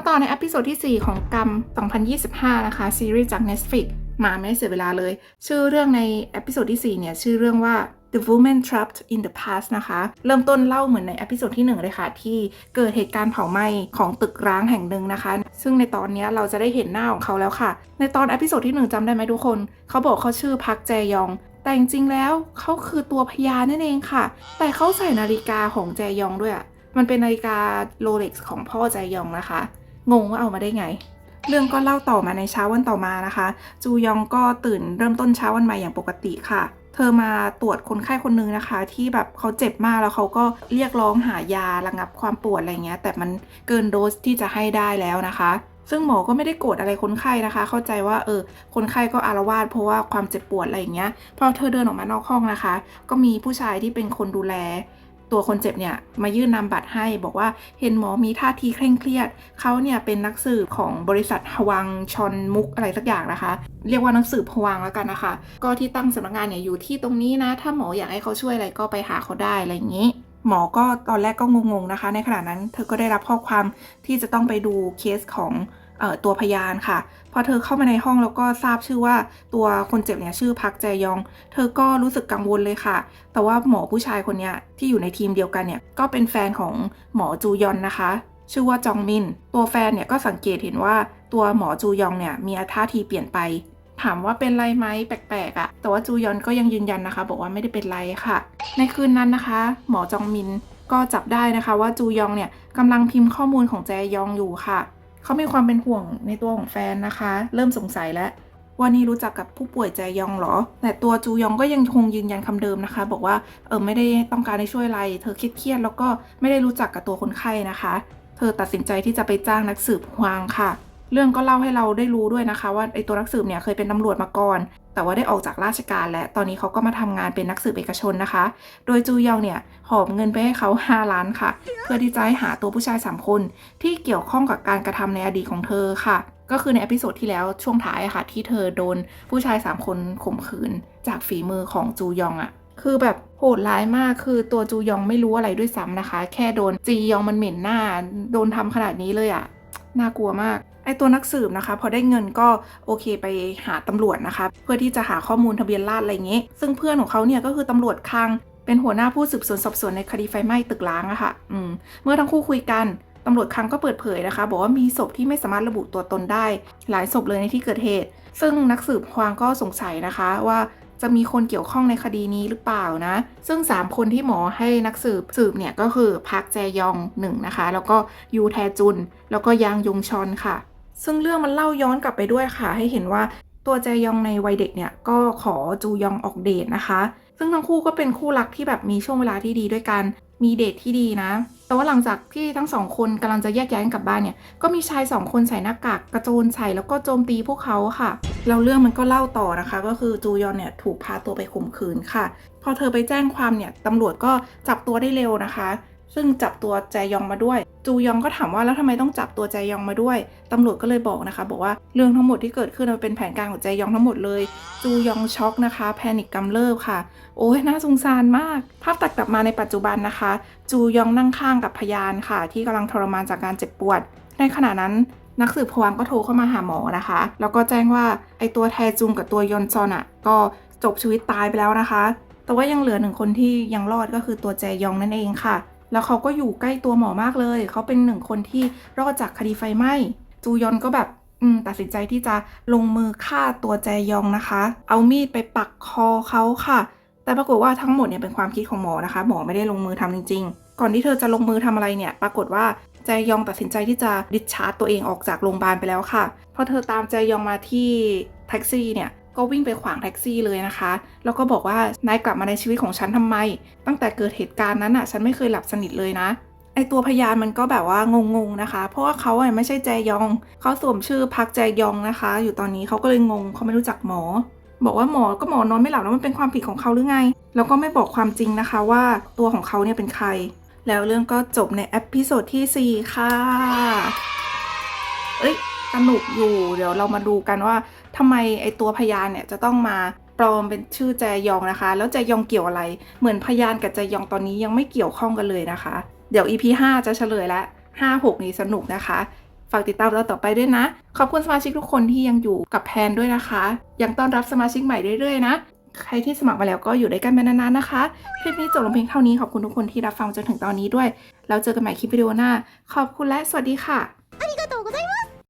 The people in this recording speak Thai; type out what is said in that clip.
มาต่อในอพิโซดที่ 4 ของกรรม 2025 นะคะ ซีรีส์จาก Netflix มาไม่เสียเวลาเลย ชื่อเรื่องในอพิโซดที่ 4 เนี่ย ชื่อเรื่องว่า The Woman Trapped in the Past นะคะ เริ่มต้นเล่าเหมือนในอพิโซดที่ 1 เลยค่ะ ที่เกิดเหตุการณ์เผาไหม้ของตึกร้างแห่งหนึ่งนะคะ ซึ่งในตอนนี้เราจะได้เห็นหน้าของเขาแล้วค่ะ ในตอนอพิโซดที่ 1จำได้ไหมทุกคน เขาบอกเขาชื่อพักแจยองแต่จริงๆแล้วเขาคือตัวพยานนั่นเองค่ะ แต่เขาใส่นาฬิกาของแจยองด้วยอะมันเป็นนาฬิกาโรเล็กซ์ของพ่อแจยองนะคะ งงว่าเอามาได้ไง เรื่องก็เล่าต่อมาในเช้าวันต่อมานะคะ จูยองก็ตื่นเริ่มต้นเช้าวันใหม่อย่างปกติค่ะ เธอมาตรวจคนไข้คนนึงนะคะ ที่แบบเขาเจ็บมากแล้วเขาก็เรียกร้องหายาระงับความปวดอะไรเงี้ย แต่มันเกินโดสที่จะให้ได้แล้วนะคะซึ่งหมอก็ไม่ได้โกรธอะไรคนไข้นะคะ เข้าใจว่าเออ คนไข้ก็อารวาสเพราะว่าความเจ็บปวดอะไรอย่างเงี้ย พอเธอเดินออกมานอกห้องนะคะ ก็มีผู้ชายที่เป็นคนดูแล ตัวคนเจ็บเนี่ยมายื่นนำบัตรให้ บอกว่าเห็นหมอมีท่าทีเคร่งเครียด เขาเนี่ยเป็นนักสืบของบริษัทฮวังชอนมุกอะไรสักอย่างนะคะ เรียกว่านักสืบฮวังแล้วกันนะคะ ก็ที่ตั้งสำนักงานเนี่ยอยู่ที่ตรงนี้นะ ถ้าหมออยากให้เขาช่วยอะไรก็ไปหาเขาได้อะไรอย่างนี้หมอก็ตอนแรกก็งงๆนะคะ ในขณะนั้นเธอก็ได้รับข้อความที่จะต้องไปดูเคสของ ตัวพยานค่ะ พอเธอเข้ามาในห้องแล้วก็ทราบชื่อว่าตัวคนเจ็บเนี่ยชื่อพักแจยอง เธอก็รู้สึกกังวลเลยค่ะ แต่ว่าหมอผู้ชายคนนี้ที่อยู่ในทีมเดียวกันเนี่ยก็เป็นแฟนของหมอจูยอนนะคะ ชื่อว่าจองมิน ตัวแฟนเนี่ยก็สังเกตเห็นว่าตัวหมอจูยองเนี่ยมีท่าทีเปลี่ยนไป ถามว่าเป็นไรไหมแปลกๆอะ แต่ว่าจูยอนก็ยังยืนยันนะคะ บอกว่าไม่ได้เป็นไรค่ะ ในคืนนั้นนะคะ หมอจองมินก็จับได้นะคะว่าจูยองเนี่ยกำลังพิมพ์ข้อมูลของแจยองอยู่ค่ะ เขามีความเป็นห่วงในตัวของแฟนนะคะ เริ่มสงสัยแล้วว่านี่รู้จักกับผู้ป่วยใจยองเหรอ แต่ตัวจูยองก็ยังคงยืนยันคำเดิมนะคะ บอกว่าเออไม่ได้ต้องการให้ช่วยอะไร เธอเครียดๆแล้วก็ไม่ได้รู้จักกับตัวคนไข้นะคะ เธอตัดสินใจที่จะไปจ้างนักสืบฮวางค่ะ เรื่องก็เล่าให้เราได้รู้ด้วยนะคะ ว่าไอตัวนักสืบเนี่ยเคยเป็นตำรวจมาก่อน แต่ว่าได้ออกจากราชการและตอนนี้เขาก็มาทำงานเป็นนักสืบเอกชนนะคะ โดยจูยองเนี่ยหอบเงินไปให้เขา 5 ล้านค่ะ เพื่อที่จะหาตัวผู้ชาย 3 คน ที่เกี่ยวข้องกับการกระทำในอดีตของเธอค่ะ ก็คือในอพิโซดที่แล้วช่วงท้ายค่ะ ที่เธอโดนผู้ชาย 3 คนข่มขืน จากฝีมือของจูยองอะคือแบบโหดร้ายมากคือตัวจูยองไม่รู้อะไรด้วยซ้ำนะคะ แค่โดนจียองมันเหม็นหน้า โดนทำขนาดนี้เลยอะน่ากลัวมาก ไอตัวนักสืบนะคะ พอได้เงินก็โอเคไปหาตำรวจนะคะ เพื่อที่จะหาข้อมูลทะเบียนราษฎร์อะไรอย่างงี้ ซึ่งเพื่อนของเขาเนี่ยก็คือตำรวจคลังเป็นหัวหน้าผู้สืบสวนสอบสวนในคดีไฟไหม้ตึกร้างอะค่ะอืมเมื่อทั้งคู่คุยกันตำรวจคลังก็เปิดเผยนะคะ บอกว่ามีศพที่ไม่สามารถระบุตัวตนได้ หลายศพเลยในที่เกิดเหตุ ซึ่งนักสืบควางก็สงสัยนะคะว่าจะมีคนเกี่ยวข้องในคดีนี้หรือเปล่านะ ซึ่ง 3 คนที่หมอให้นักสืบสืบเนี่ยก็คือพักแจยองหนึ่งนะคะ แล้วก็ยูแทจุน แล้วก็ยางยงชอนค่ะ ซึ่งเรื่องมันเล่าย้อนกลับไปด้วยค่ะ ให้เห็นว่าตัวแจยองในวัยเด็กเนี่ยก็ขอจูยองออกเดทนะคะ ซึ่งทั้งคู่ก็เป็นคู่รักที่แบบมีช่วงเวลาที่ดีด้วยกัน มีเดทที่ดีนะ แต่ว่าหลังจากที่ทั้งสองคนกำลังจะแยกย้ายกันกลับบ้านเนี่ย ก็มีชายสองคนใส่หน้ากากกระโจนใส่แล้วก็โจมตีพวกเขาค่ะ แล้วเรื่องมันก็เล่าต่อนะคะ ก็คือจูยอนเนี่ยถูกพาตัวไปข่มขืนค่ะ พอเธอไปแจ้งความเนี่ยตำรวจก็จับตัวได้เร็วนะคะ ซึ่งจับตัวแจยองมาด้วย จูยองก็ถามว่าแล้วทำไมต้องจับตัวแจยองมาด้วยตำรวจก็เลยบอกนะคะ บอกว่าเรื่องทั้งหมดที่เกิดขึ้นมันเป็นแผนการของแจยองทั้งหมดเลย จูยองช็อกนะคะ แพนิคกำเริบค่ะ โอ้ยน่าสงสารมาก ภาพตัดกลับมาในปัจจุบันนะคะ จูยองนั่งข้างกับพยานค่ะ ที่กำลังทรมานจากการเจ็บปวด ในขณะนั้นนักสืบพวังก็โทรเข้ามาหาหมอนะคะ แล้วก็แจ้งว่าไอตัวแทจุงกับตัวยอนจอนอะก็จบชีวิตตายไปแล้วนะคะ แต่ว่ายังเหลือหนึ่งคนที่ยังรอดก็คือตัวแจยองนั่นเองค่ะ แล้วเขาก็อยู่ใกล้ตัวหมอมากเลย เขาเป็นหนึ่งคนที่รอดจากคดีไฟไหม้ จูยอนก็แบบอืมตัดสินใจที่จะลงมือฆ่าตัวแจยองนะคะ เอามีดไปปักคอเขาค่ะ แต่ปรากฏว่าทั้งหมดเนี่ยเป็นความคิดของหมอนะคะ หมอไม่ได้ลงมือทำจริง ๆ ก่อนที่เธอจะลงมือทำอะไรเนี่ย ปรากฏว่าแจยองตัดสินใจที่จะดิชาร์จตัวเองออกจากโรงพยาบาลไปแล้วค่ะ พอเธอตามแจยองมาที่แท็กซี่เนี่ยก็วิ่งไปขวางแท็กซี่เลยนะคะ แล้วก็บอกว่านายกลับมาในชีวิตของฉันทำไม ตั้งแต่เกิดเหตุการณ์นั้นอะ ฉันไม่เคยหลับสนิทเลยนะ ไอตัวพยานมันก็แบบว่างงๆนะคะ เพราะว่าเขาไม่ใช่แจยอง เขาสวมชื่อพักแจยองนะคะ อยู่ตอนนี้เขาก็เลยงงเขาไม่รู้จักหมอ บอกว่าหมอก็หมอนอนไม่หลับแล้วมันเป็นความผิดของเขาหรือไง แล้วก็ไม่บอกความจริงนะคะว่าตัวของเขาเนี่ยเป็นใคร แล้วเรื่องก็จบในเอพิโซดที่ 4 ค่ะ เอ้ย สนุกอยู่ เดี๋ยวเรามาดูกันว่าทำไมไอตัวพยานเนี่ยจะต้องมาปลอมเป็นชื่อแจยองนะคะ แล้วแจยองเกี่ยวอะไร เหมือนพยานกับแจยองตอนนี้ยังไม่เกี่ยวข้องกันเลยนะคะ เดี๋ยว EP 5 จะเฉลยแล้ว5 6 นี้สนุกนะคะ ฝากติดตามเราต่อไปด้วยนะ ขอบคุณสมาชิกทุกคนที่ยังอยู่กับแพนด้วยนะคะ ยังต้อนรับสมาชิกใหม่เรื่อยๆนะ ใครที่สมัครมาแล้วก็อยู่ด้วยกันไปนานๆนะคะ คลิปนี้จบลงเพียงเท่านี้ ขอบคุณทุกคนที่รับฟังจนถึงตอนนี้ด้วย แล้วเจอกันใหม่คลิปวิดีโอหน้า ขอบคุณและสวัสดีค่ะ